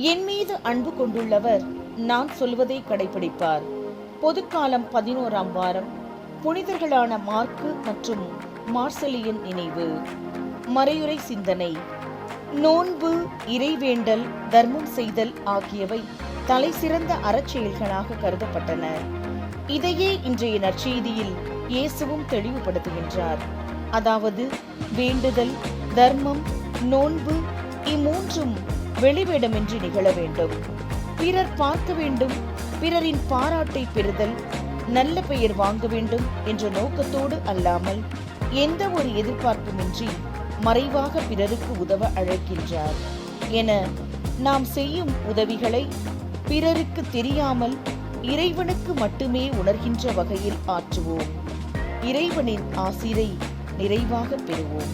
என் மீது அன்பு கொண்டுள்ளவர் நான் சொல்வதை கடைபிடிப்பார். பொதுக்காலம் பதினோராம் வாரம். புனிதர்களான மார்க்கு மற்றும் மார்சலியின் நினைவு. மறையுறை சிந்தனை. நோன்பு இறைவேண்டல் தர்மம் செய்தல் ஆகியவை தலை சிறந்த அறச்செயல்களாக கருதப்பட்டன. இதையே இன்றைய நற்செய்தியில் இயேசுவும் தெளிவுபடுத்துகின்றார். அதாவது வேண்டுதல் தர்மம் நோன்பு இம்மூன்றும் வெளிவேடமின்றி நிகழ வேண்டும். பிறர் பார்க்க வேண்டும். பிறரின் பாராட்டை பெறுதல் நல்ல பெயர் வாங்க வேண்டும் என்ற நோக்கத்தோடு அல்லாமல் எந்த ஒரு எதிர்பார்ப்புமின்றி மறைவாக பிறருக்கு உதவ அழைக்கின்றார். என நாம் செய்யும் உதவிகளை பிறருக்கு தெரியாமல் இறைவனுக்கு மட்டுமே உணர்கின்ற வகையில் ஆற்றுவோம். இறைவனின் ஆசிரை நிறைவாக பெறுவோம்.